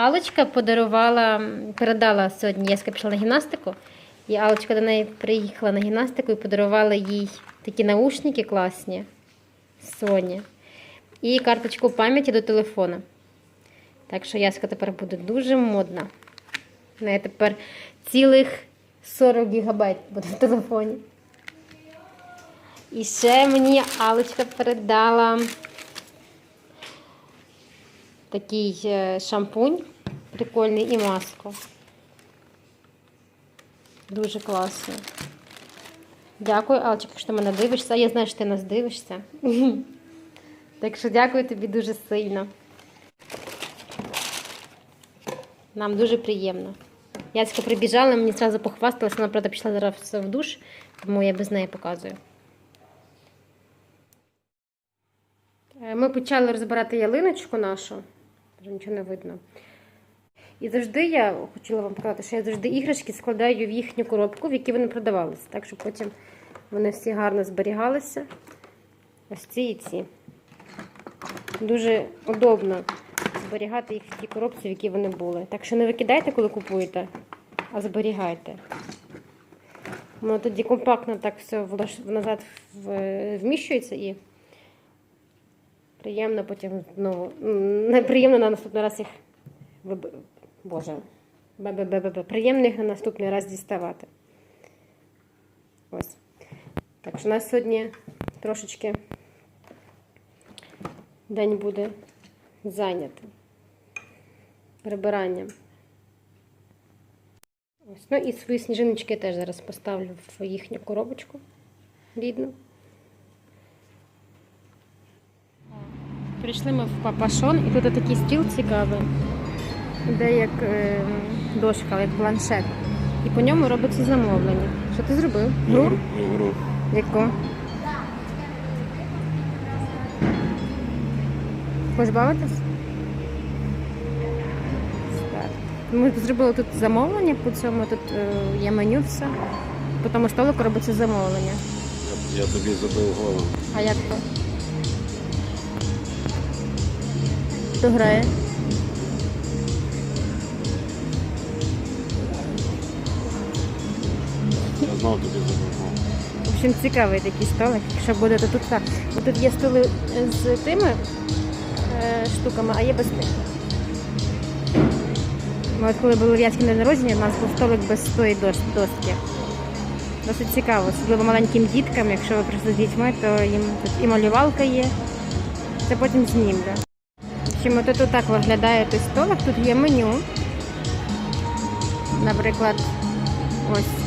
Алочка подарувала, передала сьогодні, Яська пішла на гімнастику, і Алочка до неї приїхала на гімнастику і подарувала їй такі наушники класні Sony і карточку пам'яті до телефона. Так що Яська тепер буде дуже модна. В неї тепер цілих 40 гігабайт буде в телефоні. І ще мені Алочка передала такий е, шампунь прикольний і маску. Дуже класно. Дякую, Алчик, що мене дивишся. Я знаю, що ти нас дивишся. Так що дякую тобі дуже сильно. Нам дуже приємно. Яська прибіжала, мені одразу похвасталася, вона, правда, пішла зараз в душ, тому я без неї показую. Е, Ми почали розбирати ялиночку нашу, вже нічого не видно. І завжди я хотіла вам показати, що я завжди іграшки складаю в їхню коробку, в якій вони продавалися. Так що потім вони всі гарно зберігалися. Ось ці і ці. Дуже удобно зберігати їх в тій коробці, в якій вони були. Так що не викидайте, коли купуєте, а зберігайте. Воно тоді компактно так все назад вміщується і приємно потім знову. Неприємно на наступний раз їх Боже. Бе-бе-бе-бе-бе. Приємно їх на наступний раз діставати. Ось. Так що у нас сьогодні трошечки день буде зайнятий прибиранням. Ось. Ну і свої сніжиночки теж зараз поставлю в їхню коробочку рідну. Прийшли ми в Папашон, і тут такий стіл цікавий, де як е, дошка, як планшет. І по ньому робиться замовлення. Що ти зробив? Гру? Ігру. Яку? Хочеш бавитись? Так. Ми зробили тут замовлення по цьому, тут е, є меню все. По тому столику робиться замовлення. Я, я тобі забив голову. А як то? Хто грає? Я тобі. В общем, цікавий такий столик. Якщо будете тут так. Бо Тут є столи з тими е, штуками, а є без тих. Ми от коли були в Яцькій день народження, у нас був столик без тої дос- доски. Досить цікаво, особливо маленьким діткам, якщо ви прийшли з дітьми, то їм тут і малювалка є. Це потім знімлю. От тут так виглядає той столик, тут є меню. Наприклад, ось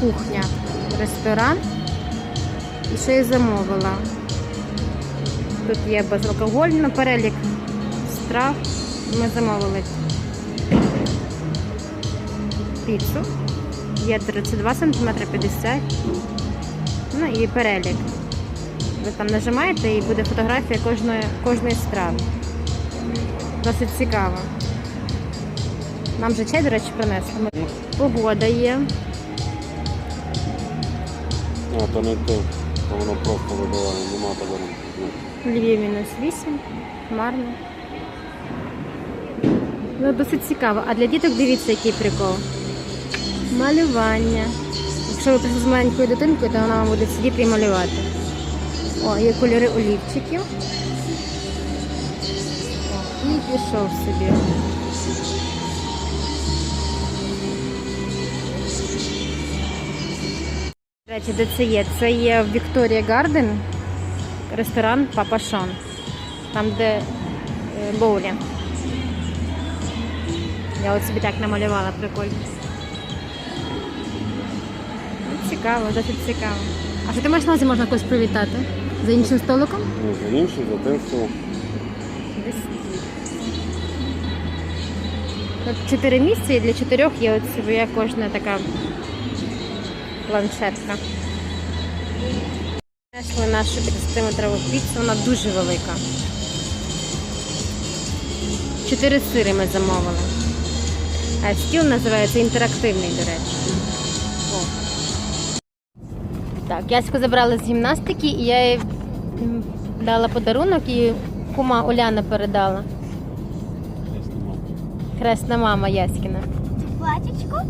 кухня, ресторан. І ще я замовила. Тут є безалкогольний перелік страв. Ми замовили піцу. Є 32 см 50 Ну і перелік. Ви там нажимаєте і буде фотографія кожної, кожної страви. Досить цікаво. Нам вже чай, до речі, принесли. Погода є. А, то не то, то воно просто вибиває, нема такого. Ну, Львів мінус 8, марно. Ну, досить цікаво. А для діток дивіться, який прикол. Малювання. Якщо ви прийшли з маленькою дитинкою, то вона вам буде сидіти і малювати. О, є кольори олівчиків. І пішов собі. До де це є? Це є в Вікторія Гарден, ресторан Папа Шон. Там, де е, боулінг. Я от собі так намалювала, прикольно. Цікаво, досить цікаво. А що ти маєш на увазі можна когось привітати? За іншим столиком? ну, за іншим, за тим, що Тут чотири місця і для чотирьох є от своя кожна така планшетка. Знайшли нашу 50-метрову піцу, вона дуже велика. Чотири сири ми замовили. А стіл називається інтерактивний, до речі. О. Так, Яську забрали з гімнастики, і я м, дала подарунок, і кума Оляна передала. Хресна мама Яськіна. Платічко?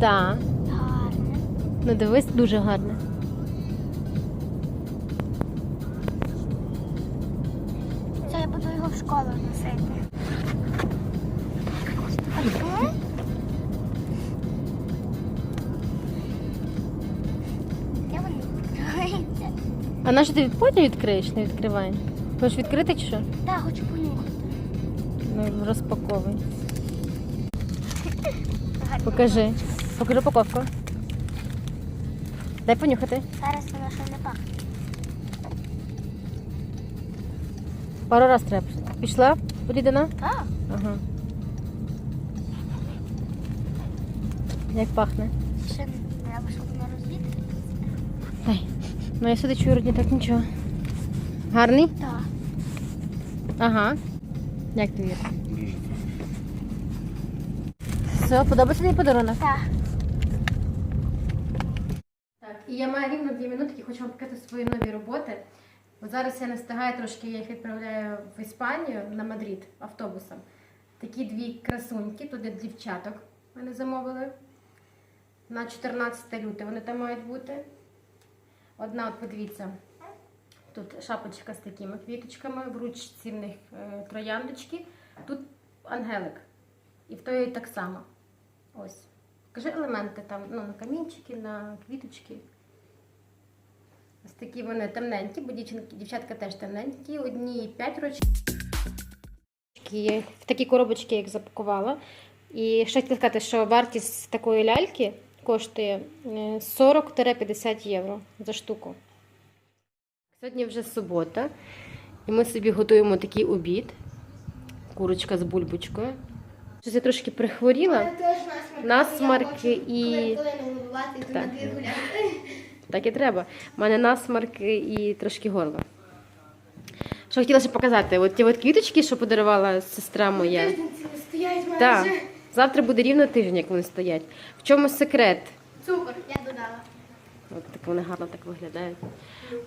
Так. Гарне. Ну дивись, дуже гарне. Це я буду його в школу носити. А на що ти потім відкриєш, не відкривай? Хочеш відкрити чи що? Так, хочу понюхати. Ну, розпаковуй. Покажи. Покажи упаковку. Дай понюхати. Зараз воно ще не пахне. Пару раз треба. Пішла? Полідина? Так. Ага. Як пахне? Ще не треба, щоб воно розвідати. Дай. Ну я сюди чую родні, так нічого. Гарний? Так. Ага. Як тобі? Все, подобається твій подарунок? Так. Так, і я маю рівно дві минутки, хочу вам показати свої нові роботи. Бо зараз я не встигаю трошки, я їх відправляю в Іспанію на Мадрид автобусом. Такі дві красуньки, тут для дівчаток мене замовили. На 14 лютого вони там мають бути. Одна, от подивіться, тут шапочка з такими квіточками, в ручці в них е, трояндочки, тут ангелик. І в тої так само. Ось. Кажи елементи там, ну, на камінчики, на квіточки. Ось такі вони темненькі, бо дівчатка теж темненькі. Одні 5 рочки. Я їх В такі коробочки я їх запакувала. І ще хотіла сказати, що вартість такої ляльки коштує е, 40-50 євро за штуку. Сьогодні вже субота, і ми собі готуємо такий обід. Курочка з бульбочкою. Щось я трошки прихворіла. Насмарки і. Так. і треба. У мене насмарки і трошки горло. Що хотіла ще показати? От ті от квіточки, що подарувала сестра моя. Стоять майже. Так. Завтра буде рівно тиждень, як вони стоять. В чому секрет? Цукор, я додала. От так вони гарно так виглядають.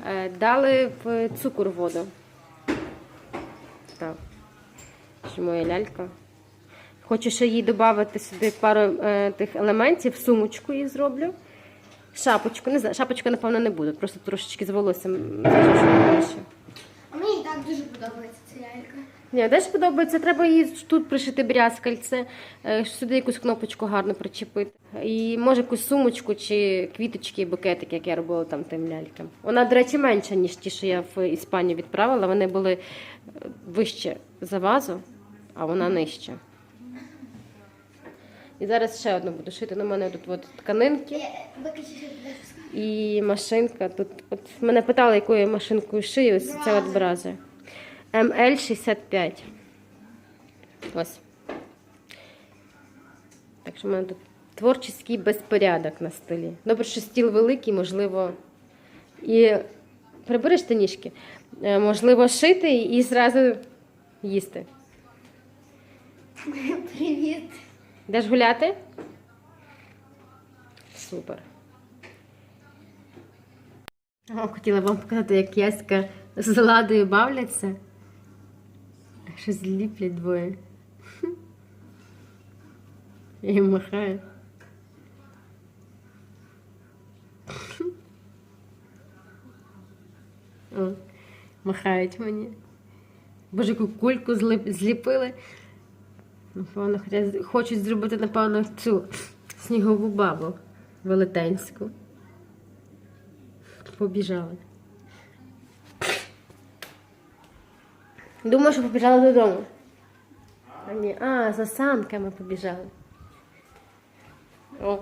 Е, Дали в цукор воду. Так. Ще моя лялька. Хочу ще їй додати сюди пару е, тих елементів, сумочку їй зроблю. Шапочку, не знаю, шапочку, напевно, не буде, просто трошечки з волоссям зажужу більше. А мені і так дуже подобається ця Ні, теж подобається, треба їй тут пришити брязкальце, е, сюди якусь кнопочку гарно причепити. І може якусь сумочку чи квіточки, букетики, як я робила там тим лялькам. Вона, до речі, менша, ніж ті, що я в Іспанію відправила. Вони були е, вище за вазу, а вона нижча. І зараз ще одну буду шити. Ну, мене тут от тканинки сказати. і машинка. Тут от мене питали, якою машинкою шию. Ось це от брази. МЛ65. Ось. Так що в мене тут творчий безпорядок на столі. Добре, що стіл великий, можливо. І прибереш ти ніжки. Е, Можливо, шити і зразу їсти. Привіт. Йдеш гуляти? Супер. О, хотіла вам показати, як яська з ладою бавляться. Щось зліплять двоє. Я їм махаю. О, махають мені. Боже, яку кульку зліпили. Напевно, хочуть зробити, напевно, цю снігову бабу велетенську. Побіжали. Думаю, що побіжали додому. А, ні. а за санками побіжали. О.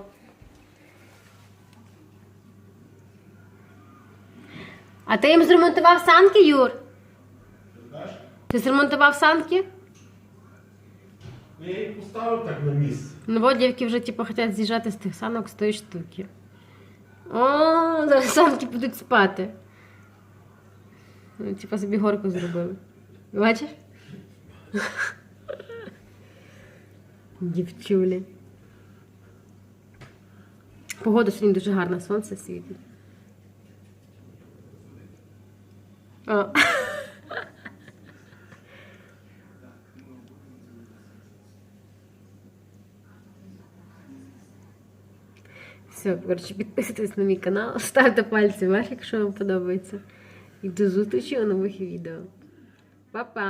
А ти їм зремонтував санки, Юр? Ти зремонтував санки? Ну, Я їх поставив так на місце. Ну, от дівки вже типу, хочуть з'їжджати з тих санок з тої штуки. О, зараз санки будуть спати. Ну, типу, собі горку зробили. Бачиш? Дівчулі. Погода сьогодні дуже гарна, сонце світить. О. Все, коротше, підписуйтесь на мій канал, ставте пальці вверх, якщо вам подобається. І до зустрічі у нових відео. Па-па!